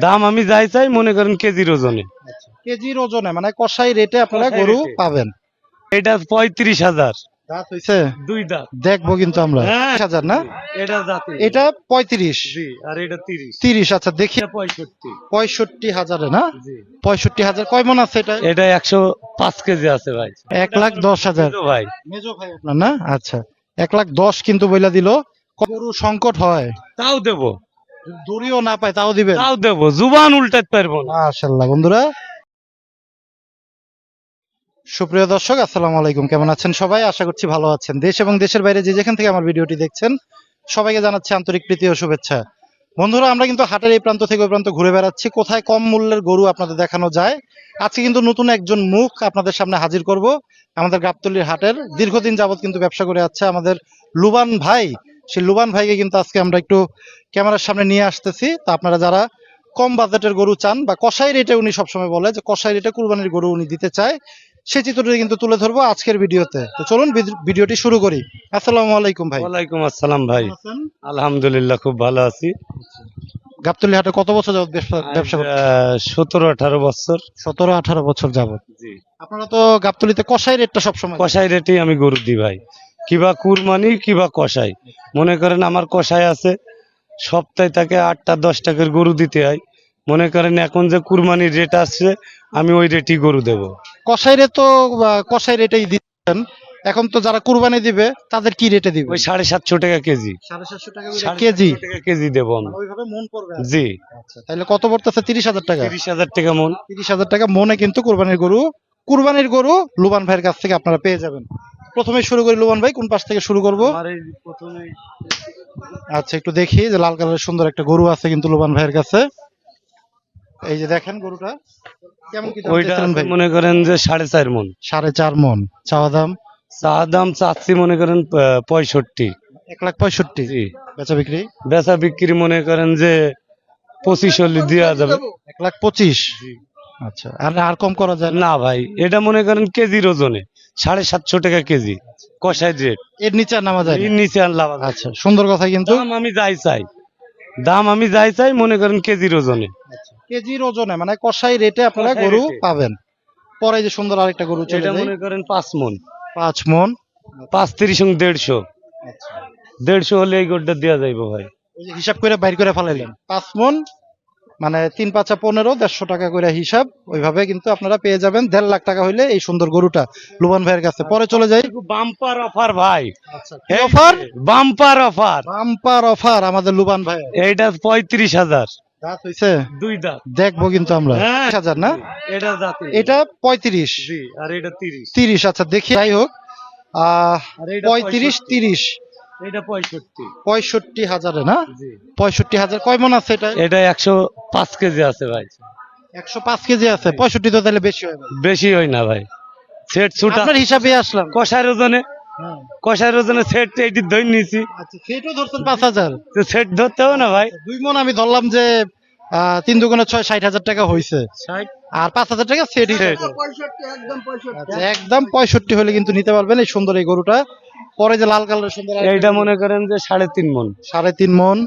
দাম আমি যাই চাই মনে করেন কেজির ওজনে। কেজির ওজনে মানে কষাই রেটে আপনারা গরু পাবেন। এটা পঁয়ত্রিশ হাজার। দাঁত হইছে? দুই দাঁত। দেখব কিন্তু আমরা। হ্যাঁ। হাজার না? এটা জাতি। এটা পঁয়ত্রিশ। আর এটা তিরিশ। তিরিশ আচ্ছা দেখি। পঁয়ষট্টি। পঁয়ষট্টি হাজারে না? পঁয়ষট্টি হাজার কয় মন আছে এটা? এটা একশো পাঁচ কেজি আছে ভাই। এক লাখ দশ হাজার। ভাই। মেজো ভাই আপনার না? আচ্ছা এক লাখ দশ কিন্তু বইলা দিল। গরু সংকট হয়? তাও দেবো। দড়িও না পায় তাও দিবেন? তাও দেবো জুবান উল্টাতে পারব না। মাশাল্লাহ বন্ধুরা। সুপ্রিয় দর্শক আসসালামু আলাইকুম। কেমন আছেন সবাই? আশা করছি ভালো আছেন। দেশ এবং দেশের বাইরে যে যেখান থেকে আমার ভিডিওটি দেখছেন সবাইকে জানাচ্ছি আন্তরিক প্রীতি ও শুভেচ্ছা। বন্ধুরা আমরা কিন্তু হাটের এই প্রান্ত থেকে ওই প্রান্ত ঘুরে বেড়াচ্ছি। কোথায় কম মূল্যের গরু আপনাদের দেখানো যায়? আজকে কিন্তু নতুন একজন মুখ আপনাদের সামনে হাজির করব। আমাদের গাবতলির হাটের দীর্ঘদিন যাবত কিন্তু ব্যবসা করে যাচ্ছে আমাদের লুবান ভাই। সেই লুবান ভাইকে কিন্তু আজকে আমরা একটু ক্যামেরার সামনে নিয়ে আসতেছি। তা আপনারা যারা কম বাজেটের গরু চান বা কষাই রেটে উনি সবসময় বলে যে কষাই রেটে কুরবানির গরু উনি দিতে চায় সেই চিত্রটি কিন্তু তুলে ধরবো আজকের ভিডিওতে। তো চলুন ভিডিওটি শুরু করি। আসসালামু আলাইকুম ভাই। ওয়ালাইকুম আসসালাম ভাই। আলহামদুলিল্লাহ খুব ভালো আছি। গাবতলি হাটে কত বছর যাবত ব্যবসা ব্যবসা সতেরো আঠারো বছর। সতেরো আঠারো বছর যাবত আপনারা তো গাবতলিতে কষাই রেটটা সবসময় কষাই রেটেই আমি গরু দিই ভাই। কিবা কুরবানি কিবা কষাই মনে করেন আমার কষাই আছে সপ্তাহে তাকে আটটা দশ টাকার গরু দিতে হয়। মনে করেন এখন যে কুরবানির রেট আসছে আমি ওই রেটই গরু দেব। কষাই রেট তো কষাই রেটেই দিচ্ছেন এখন তো যারা কুরবানি দিবে তাদের কি রেটে দিবে? ওই সাড়ে সাতশো টাকা কেজি। সাড়ে সাতশো টাকা কেজি? কেজি দেবো আমি। ওইভাবে মন পড়বে জি। আচ্ছা তাহলে কত পড়তেছে? তিরিশ হাজার টাকা। তিরিশ হাজার টাকা মন। তিরিশ হাজার টাকা মনে কিন্তু কুরবানির গরু কুরবানির গরু লুবান ভাইয়ের কাছ থেকে আপনারা পেয়ে যাবেন। প্রথমে শুরু করি লুবান ভাই কোন পাশ থেকে শুরু করব? প্রথমে আচ্ছা একটু দেখি যে লাল কালারের সুন্দর একটা গরু আছে কিন্তু লুবান ভাইয়ের কাছে। এই যে দেখেন গরুটা কেমন কি ওইটা মনে করেন যে সাড়ে চার মন। সাড়ে চার মন চাওয়া দাম? চা দাম চাচ্ছি মনে করেন পঁয়ষট্টি। এক লাখ পঁয়ষট্টি? জি। বেচা বিক্রি? বেচা বিক্রি মনে করেন যে পঁচিশ হলে দেওয়া যাবে। এক লাখ পঁচিশ? আচ্ছা আর আর কম করা যায় না? না ভাই এটা মনে করেন কেজির ওজনে। সাড়ে সাতশো টাকা কেজি কষাই রেট এর নিচে আর নামা যায় না। এর নিচে আর লাভ আছে। আচ্ছা সুন্দর কথা কিন্তু। দাম আমি যাই চাই। দাম আমি যাই চাই মনে করেন কেজির ওজনে। কেজির ওজনে মানে কষাই রেটে আপনারা কষাই গরু রেটে। পাবেন। পরে যে সুন্দর আরেকটা গরু চলে এটা যায় মনে করেন পাঁচ মন। পাঁচ মন। পাঁচ তিরিশ এবং দেড়শো। আচ্ছা। দেড়শো হলে এই গোটটা দেওয়া যাইব ভাই। ওই যে হিসাব করে বাইর করে ফেলাইলেন। পাঁচ মন মানে তিন পাঁচা পনেরো দেড়শো টাকা করে হিসাব। ওইভাবে কিন্তু আপনারা পেয়ে যাবেন। দেড় লাখ টাকা হইলে এই সুন্দর গরুটা লুবান ভাইয়ের কাছে। পরে চলে যাই। বাম্পার অফার ভাই। Offer? Bumper offer. Bumper offer আমাদের লুবান ভাই। এইটা পঁয়ত্রিশ হাজার। দাঁত হইছে? দুই দাঁত। দেখব কিন্তু আমরা। হ্যাঁ। হাজার না? এটা পঁয়ত্রিশ। আর এটা তিরিশ। তিরিশ আচ্ছা দেখি। যাই হোক। আহ পঁয়ত্রিশ তিরিশ। এটা পঁয়ষট্টি। পঁয়ষট্টি হাজারে না? পঁয়ষট্টি হাজার। কয় মন আছে এটা? এটা একশো পাঁচ কেজি আছে ভাই। একশো পাঁচ কেজি আছে। পঁয়ষট্টি তো তাহলে বেশি হবে বেশি হয় না ভাই। সেট ছুটা আপনার হিসাবে আসলাম। কষার ওজনে। কষার ওজনে সেট এইটি ধরে নিয়েছি। আচ্ছা ধরছেন পাঁচ হাজার। সেট ধরতে হবে না ভাই? দুই মন আমি ধরলাম যে তিন দুগুণে ছয় ষাট হাজার টাকা হয়েছে আর পাঁচ হাজার টাকা সেট। আচ্ছা, একদম পঁয়ষট্টি হলে কিন্তু নিতে পারবেন এই সুন্দর এই গরুটা। পরে যে লাল কালারের সুন্দর এইটা মনে করেন যে সাড়ে তিন মন। সাড়ে তিন মন।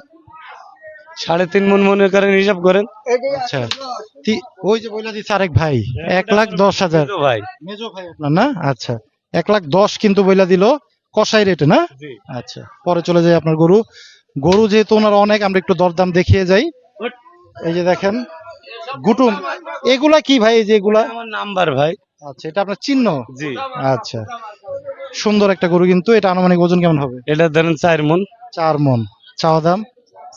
সাড়ে তিন মন মনে করেন হিসাব করেন। আচ্ছা। ওই যে বলে দিচ্ছে আরেক ভাই এক লাখ দশ হাজার। ভাই। মেজো ভাই আপনার না? আচ্ছা। এক লাখ দশ কিন্তু বইলা দিল কষাই রেটে না? আচ্ছা পরে চলে যাই আপনার গরু। গরু যেহেতু ওনার অনেক আমরা একটু দরদাম দেখিয়ে যাই। এই যে দেখেন গুটুম। এগুলা কি ভাই এই যে এগুলা? আমার নাম্বার ভাই। আচ্ছা এটা আপনার চিহ্ন? জি। আচ্ছা। সুন্দর একটা গরু কিন্তু এটা আনুমানিক ওজন কেমন হবে? এটা ধরেন চার মন। চার মন। চাওয়া দাম?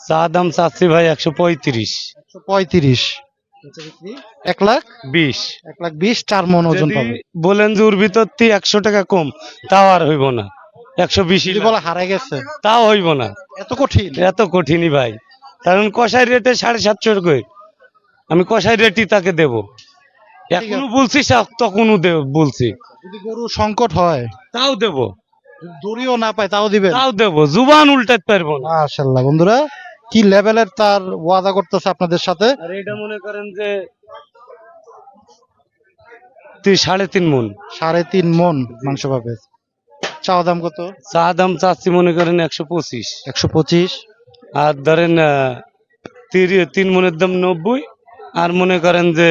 চা দাম চাচ্ছি ভাই একশো পঁয়ত্রিশ। একশো পঁয়ত্রিশ। এক লাখ? বিশ। এক লাখ বিশ চার মন ওজন পাবে। বলেন যে ওর ভিতর একশো টাকা কম তাও আর হইব না। একশো বিশ বলা হারাই গেছে। তাও হইব না। এত কঠিন? এত কঠিনই ভাই। কারণ কষাই রেটে সাড়ে সাতশো করে আমি কষাই রেটই তাকে দেব। এখনও বলছি তখনও দেব বলছি। যদি গরু সংকট হয় তাও দেব। দড়িও না পায় তাও দিবেন? তাও দেব। জুবান উল্টাতে পারব না। মাশাল্লাহ বন্ধুরা কি লেভেলের তার ওয়াদা করতেছে আপনাদের সাথে? আর এটা মনে করেন যে সাড়ে তিন মন। সাড়ে তিন মন মাংস পাবে। চাওয়া দাম কত? চা দাম চাচ্ছি মনে করেন একশো পঁচিশ। একশো পঁচিশ। আর ধরেন তিন মনের দাম নব্বই আর মনে করেন যে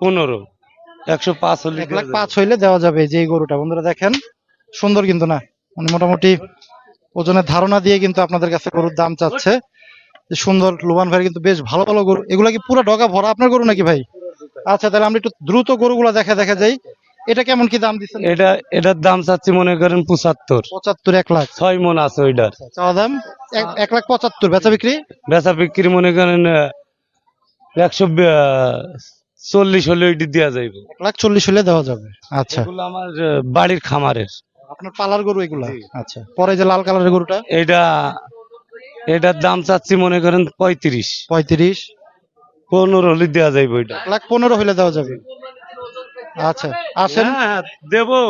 পনেরো। একশো পাঁচ হলে এক লাখ পাঁচ হইলে দেওয়া যাবে যে এই গরুটা। বন্ধুরা দেখেন সুন্দর কিন্তু না। মানে মোটামুটি ওজনের ধারণা দিয়ে কিন্তু আপনাদের কাছে গরুর দাম চাচ্ছে। সুন্দর লুবান ভাই কিন্তু বেশ ভালো ভালো গরু। এগুলা কি পুরো ডগা ভরা আপনার গরু নাকি ভাই? আচ্ছা তাহলে আমরা একটু দ্রুত গরুগুলা দেখা দেখা যাই। এটা কেমন কি দাম দিচ্ছেন? এটা এটার দাম চাচ্ছি মনে করেন পঁচাত্তর। পঁচাত্তর এক লাখ। ছয় মন আছে ওইটার। চাওয়া দাম? এক- লাখ পঁচাত্তর। বেচা বিক্রি? বেচা বিক্রি মনে করেন একশো চল্লিশ হলে ওইটি দেওয়া যাইব। এক লাখ চল্লিশ হলে দেওয়া যাবে। আচ্ছা। এগুলো আমার আহ, বাড়ির খামারের। আপনার পালার গরু এগুলা? আচ্ছা। পরে যে লাল কালারের গরুটা? এটা এটার দাম চাচ্ছি মনে করেন পঁয়ত্রিশ। পঁয়ত্রিশ? পনেরো হলে দেওয়া যাইব ওইটা এক লাখ পনেরো হলে দেওয়া যাবে। আচ্ছা। আসেন। হ্যাঁ দেবো।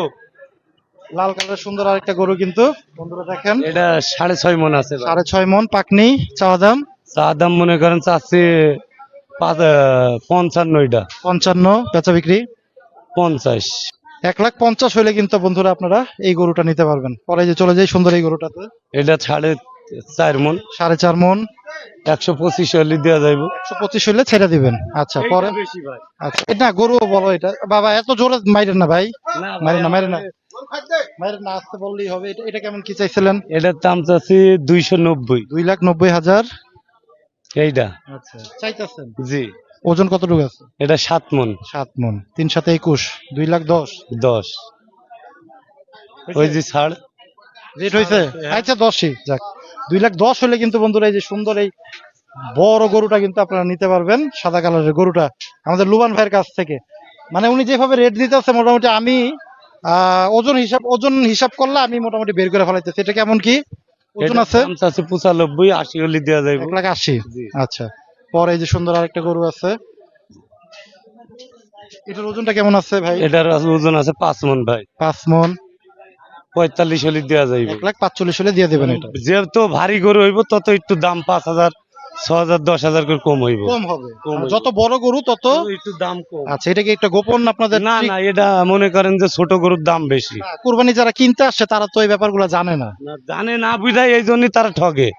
লাল কালারের সুন্দর আরেকটা গরু কিন্তু। বন্ধুরা দেখেন। এটা সাড়ে ছয় মন আছে ভাই। সাড়ে ছয় মন পাকনি চাওয়া দাম? চা দাম মনে করেন চাচ্ছি পঞ্চান্ন এটা পঞ্চান্ন বেচা বিক্রি? পঞ্চাশ। এক লাখ পঞ্চাশ হলে কিন্তু বন্ধুরা আপনারা এই গরুটা নিতে পারবেন। পরে যে চলে যাই সুন্দর এই গরুটাতে। এটা সাড়ে চার মন। সাড়ে চার মন। একশো পঁচিশ হলে দেওয়া যাইব। একশো পঁচিশ হলে ছেড়ে দিবেন। আচ্ছা পরে? আচ্ছা এটা গরু বলো এটা। বাবা এত জোরে মাইরেন না ভাই। না মাইরে না মাইরে না। মাইরে না আসতে বললেই হবে। এটা এটা কেমন কি চাইছিলেন? এটার দাম চাচ্ছি দুইশো নব্বই। দুই লাখ নব্বই হাজার। এইটা? আচ্ছা চাইতেছেন? জি। ওজন কতটুকু আছে? এটা সাত মন। সাত মন। তিন সাথে একুশ দুই লাখ দশ? দশ। ওই যে ছাড়। রেট হয়েছে? আচ্ছা দশই। যাক। দুই লাখ দশ হলে কিন্তু বন্ধুরা এই যে সুন্দর এই বড় গরুটা কিন্তু আপনারা নিতে পারবেন সাদা কালারের গরুটা আমাদের লুবান ভাইয়ের কাছ থেকে। মানে উনি যেভাবে রেট দিতেছে মোটামুটি আমি আহ, ওজন হিসাব ওজন হিসাব করলে আমি মোটামুটি বের করে ফেলাইতেছি। এটা কেমন কি? ওজন এটার আছে? পঁচানব্বই আশি হলে দেওয়া যাইব। এক লাখ আশি? আচ্ছা। পরে এই যে সুন্দর আরেকটা গরু আছে। এটার ওজনটা কেমন আছে ভাই? এটার ওজন আছে পাঁচ মন ভাই। পাঁচ মন। পঁয়তাল্লিশ হলে দেওয়া যাইব। এক লাখ পাঁচচল্লিশ হলে দিয়ে দেবেন এটা। যেহেতু ভারী গরু হইব তত একটু দাম পাঁচ হাজার। ছ হাজার দশ হাজার করে কম হইব। কম হবে। কম যত বড় গরু তত একটু দাম কম। আচ্ছা এটা কি একটা গোপন আপনাদের না না এটা মনে করেন যে ছোট গরুর দাম বেশি। কুরবানি যারা কিনতে আসছে তারা তো এই ব্যাপারগুলো জানে না। না, জানে না বিদায় এই জন্যই তারা ঠগে।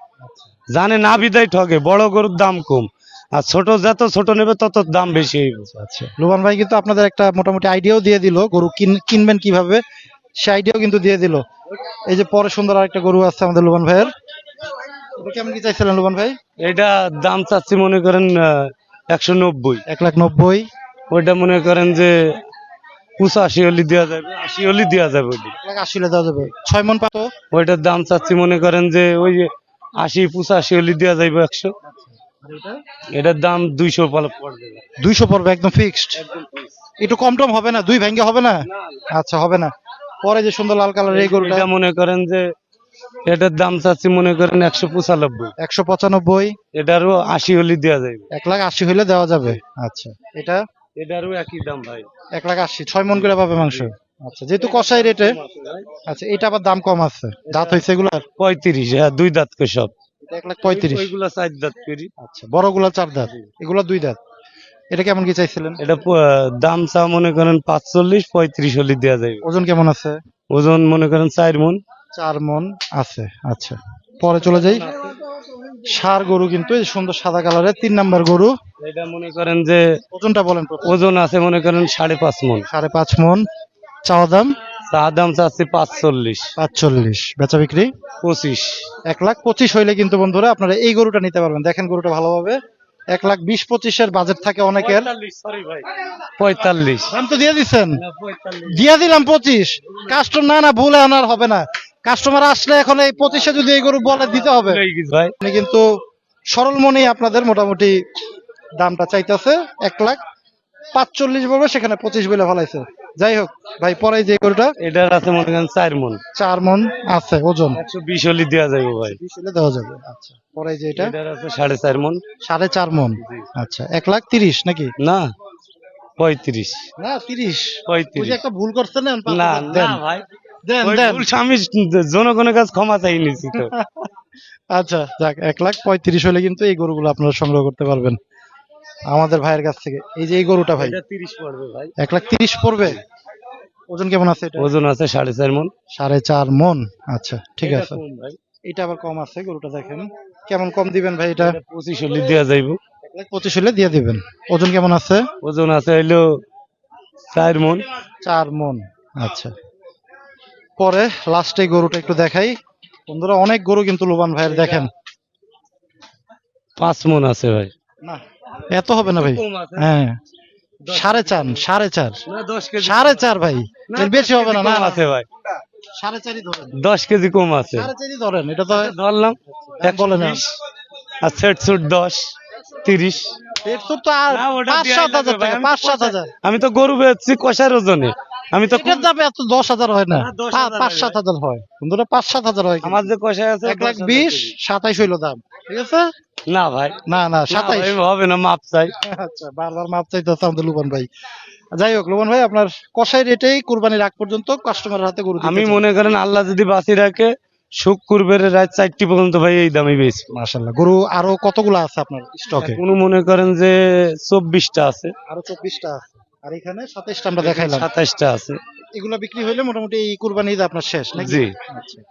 জানে না বিদায় ঠগে বড় গরুর দাম কম। আর ছোট যত ছোট নেবে তত দাম বেশি হইব। আচ্ছা। লুবান ভাই কিন্তু আপনাদের একটা মোটামুটি আইডিয়াও দিয়ে দিল গরু কিন- কিনবেন কীভাবে? সে আইডিয়াও কিন্তু দিয়ে দিল। এই যে পরে সুন্দর আরেকটা গরু আছে আমাদের লুবান ভাইয়ের। কেমন কি চাইছিলেন লুবান ভাই? এটা দাম চাচ্ছি মনে করেন একশো নব্বই। এক লাখ নব্বই। ওইটা মনে করেন যে পঁচাশি হলি দেওয়া যাবে আশি হলি দেওয়া যাবে ওইটা। আশি হলে দেওয়া যাবে। ছয় মন পাতো ওইটার দাম চাচ্ছি মনে করেন যে ওই যে আশি পঁচাশি হলি দেওয়া একশো। এটার দাম দুইশো পড়বে। দুইশো পড়বে একদম ফিক্সড একটু কম টম হবে না? দুই ভেঙ্গে হবে না? আচ্ছা হবে না। পরে যে সুন্দর লাল কালার এই গরুটা মনে করেন যে এটার দাম চাচ্ছি মনে করেন একশো পঁচানব্বই। একশো পঁচানব্বই? এটারও আশি হলি দেওয়া যাইবে এক লাখ আশি হলে দেওয়া যাবে? আচ্ছা। এটা? এটারও একই দাম ভাই। এক লাখ আশি। ছয় মন করে পাবে মাংস? আচ্ছা যেহেতু কষাই রেটে। আচ্ছা এটা আবার দাম কম আছে। দাঁত হয়েছে এগুলার? পঁয়ত্রিশ হ্যাঁ দুই দাঁত করে সব। এক লাখ পঁয়ত্রিশ। ওইগুলা চার দাঁত করি। আচ্ছা বড়গুলা চার দাঁত। এগুলা দুই দাঁত। এটা কেমন কি চাইছিলেন? এটা দাম চা মনে করেন পাঁচচল্লিশ পঁয়ত্রিশ হলি দেওয়া যাইবে ওজন কেমন আছে? ওজন মনে করেন চার মন। চার মন আছে আচ্ছা। পরে চলে যাই। সার গরু কিন্তু এই সুন্দর সাদা কালারের তিন নাম্বার গরু। এটা মনে করেন যে ওজনটা বলেন ওজন আছে মনে করেন সাড়ে পাঁচ মন। সাড়ে পাঁচ মন। চাওয়া দাম? চা দাম চাচ্ছি পাঁচচল্লিশ। পাঁচচল্লিশ। বেচা বিক্রি? পঁচিশ। এক লাখ পঁচিশ হইলে কিন্তু বন্ধুরা আপনারা এই গরুটা নিতে পারবেন। দেখেন গরুটা ভালোভাবে। এক লাখ বিশ পঁচিশের বাজেট থাকে অনেকের। সরি পঁয়তাল্লিশ। দাম তো দিয়ে দিচ্ছেন দিয়ে দিলাম পঁচিশ। কাস্টমার না না ভুলে আনার হবে না। কাস্টমার আসলে এখন এই পঁচিশে যদি এই গরু বলে দিতে হবে আপনি কিন্তু সরল মনেই আপনাদের মোটামুটি দামটা চাইতেছে এক লাখ পাঁচচল্লিশ বলবে সেখানে পঁচিশ বলে ফেলাইছে। যাই হোক ভাই পরে যে গরুটা? এটার আছে মনে করেন চার মন। চার মন আছে ওজন? একশো বিশ হলি দেওয়া যাইবে ভাই। বিশ হলে দেওয়া যাবে আচ্ছা। পরে যে এটা? এটার আছে সাড়ে চার মন। সাড়ে চার মন আচ্ছা। এক লাখ তিরিশ নাকি? না পঁয়ত্রিশ। না তিরিশ। পঁয়ত্রিশ। একটা ভুল করছেন না না ভাই দেন দেন। ভুল আমি জনগণের কাছে ক্ষমা চাই নিছি তো। আচ্ছা যাক এক লাখ পঁয়ত্রিশ হলে কিন্তু এই গরুগুলো আপনারা সংগ্রহ করতে পারবেন। আমাদের ভাইয়ের কাছ থেকে। এই যে এই গরুটা ভাই এটা তিরিশ পড়বে ভাই। এক লাখ তিরিশ পড়বে? ওজন কেমন আছে এটা? ওজন আছে সাড়ে চার মন। সাড়ে চার মন? আচ্ছা ঠিক এটা আছে। কম ভাই। এটা আবার কম আছে গরুটা দেখেন। কেমন কম দিবেন ভাই এটা? পঁচিশ হলে দেওয়া যাইব। এক লাখ পঁচিশ হলে দিয়ে দিবেন। ওজন কেমন আছে? ওজন আছে হইল চার মন। চার মন আচ্ছা। পরে লাস্টে গরুটা একটু দেখাই। বন্ধুরা অনেক গরু কিন্তু লোবান ভাইয়ের দেখেন। পাঁচ মন আছে ভাই। না এত হবে না ভাই? হ্যাঁ। সাড়ে চার সাড়ে চার। সাড়ে চার ভাই। এর বেশি হবে না না আছে ভাই। সাড়ে চারই ধরেন। দশ কেজি কম আছে। সাড়ে চারই ধরেন এটা তো ধরলাম। এক বলে না। আর সেট সুট দশ তিরিশ। আমি তো গরু বেচছি কষার ওজনে। আমি তো এটার দামে এত দশ হাজার হয় না। পাঁচ হয় সাত হাজার হয়। বন্ধুরা পাঁচ সাত হাজার হয় আমার যে কষায় আছে এক লাখ বিশ। সাতাইশ হইল দাম। ঠিক আছে? না ভাই। না না সাতাইশ। হবে না মাপ চাই। আচ্ছা বারবার মাপ চাইতেছে আমাদের লুবন ভাই। যাই হোক লুবন ভাই আপনার কষাই রেটেই কুরবানির আগ পর্যন্ত কাস্টমারের হাতে গরু আমি মনে করেন আল্লাহ যদি বাঁচি রাখে সুখ করবে রাত চারটি পর্যন্ত ভাই এই দামে বেশি। মাশাল্লাহ গরু আরও কতগুলো আছে আপনার স্টকে কোনো মনে করেন যে চব্বিশটা আছে। আরও চব্বিশটা আছে। আর এখানে সাতাইশটা আমরা দেখাইলাম। সাতাইশটা আছে। এগুলো বিক্রি হইলে মোটামুটি এই কুরবানি ঈদ আপনার শেষ নাকি? জি। আচ্ছা।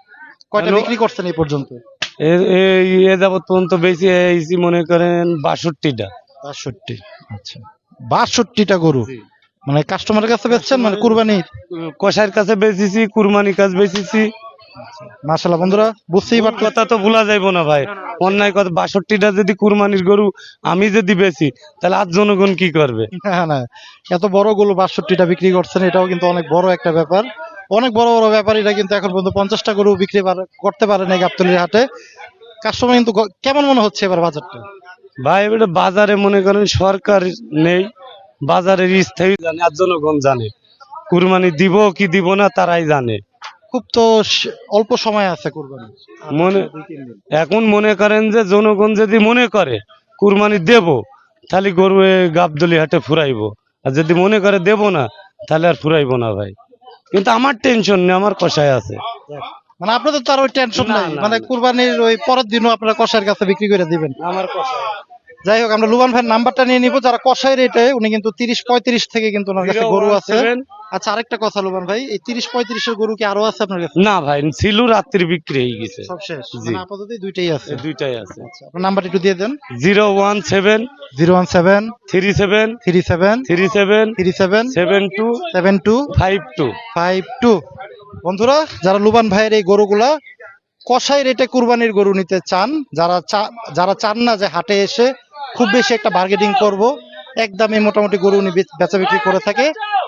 কয়টা বিক্রি করছেন এই পর্যন্ত? এ- যাবত পর্যন্ত বেশি এইছি মনে করেন বাষট্টিটা। বাষট্টি আচ্ছা। বাষট্টিটা গরু? মানে কাস্টমারের কাছে বেচছেন মানে কুরবানির? কষার কাছে বেচেছি কুরবানি কাজ বেচেছি। মাশাল্লাহ বন্ধুরা বুঝতেই কথা তো ভুলা যাইব না ভাই। অন্যায় কথা বাষট্টিটা যদি কুরবানির গরু আমি যদি বেচি তাহলে আর জনগণ কি করবে? না না এত বড় গরু বাষট্টিটা বিক্রি করছেন এটাও কিন্তু অনেক বড় একটা ব্যাপার। অনেক বড় বড় ব্যাপারীরা কিন্তু এখন পর্যন্ত পঞ্চাশটা গরু বিক্রি করতে পারে না গাবতলির হাটে। কাস্টমার কিন্তু কেমন মনে হচ্ছে এবার বাজারটা? ভাই এবারে বাজারে মনে করেন সরকার নেই বাজারের স্থায়ী জানে আর জনগণ জানে। কুরবানি দিব কি দিব না তারাই জানে। খুব তো অল্প সময় আছে কুরবানি। মনে-। এখন মনে করেন যে জনগণ যদি মনে করে কুরবানি দেব তাহলে গরু গাবদলি হাটে ফুরাইবো। আর যদি মনে করে দেব না তাহলে আর ফুরাইবো না ভাই। কিন্তু আমার টেনশন নেই আমার কষায় আছে। মানে আপনাদের তো আর ওই টেনশন নাই? মানে। কুরবানির ওই পরের দিনও আপনারা কষাইয়ের কাছে বিক্রি করে দিবেন? আমার কষায় যাই হোক আমরা লুবান ভাইয়ের নাম্বারটা নিয়ে নিব। যারা কষাই রেটে উনি কিন্তু তিরিশ পঁয়ত্রিশ থেকে কিন্তু ওনার কাছে গরু আছে। আচ্ছা আরেকটা কথা লুবান ভাই এই তিরিশ পঁয়ত্রিশের গরু কি আরও আছে আপনার কাছে? না ভাই ছিল রাত্রি বিক্রি হয়ে গেছে। সব শেষ। মানে আপাতত দুইটাই আছে। দুইটাই আছে। আচ্ছা আপনার নাম্বারটা একটু দিয়ে দেন। Zero one seven. Zero one seven. Three seven. Three seven. Three seven. Three seven. Seven two. Seven two. Five two. Five two. বন্ধুরা যারা লুবান ভাইয়ের এই গরুগুলা কষাই রেটে কুরবানির গরু নিতে চান যারা যারা চান না যে হাটে এসে খুব বেশি একটা বার্গেটিং করব। একদমই মোটামুটি গরু উনি বেচা বিক্রি করে থাকে।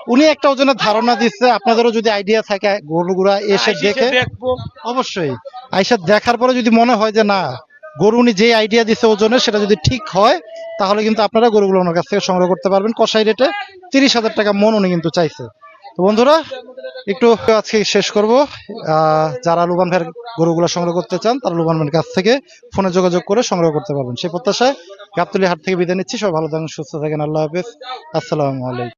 উনি একটা ওজনের ধারণা দিচ্ছে আপনাদেরও যদি আইডিয়া থাকে গরুগুলা এসে দেখে। অবশ্যই। আইসা দেখার পরে যদি মনে হয় যে না গরু উনি যে আইডিয়া দিচ্ছে ওজনের সেটা যদি ঠিক হয় তাহলে কিন্তু আপনারা গরুগুলো ওনার কাছ থেকে সংগ্রহ করতে পারবেন। কষাই রেটে তিরিশ হাজার টাকা মন উনি কিন্তু চাইছে। তো বন্ধুরা, একটু আজকে শেষ করব। যারা লুবান ভাইয়ের গরুগুলো সংগ্রহ করতে চান, তারা লুবান ভাইয়ের কাছ থেকে ফোনে যোগাযোগ করে সংগ্রহ করতে পারবেন। সেই প্রত্যাশায় গাবতলি হাট থেকে বিদায় নিচ্ছি। সবাই ভালো থাকেন, সুস্থ থাকেন। আল্লাহ হাফিজ। আসসালামু আলাইকুম।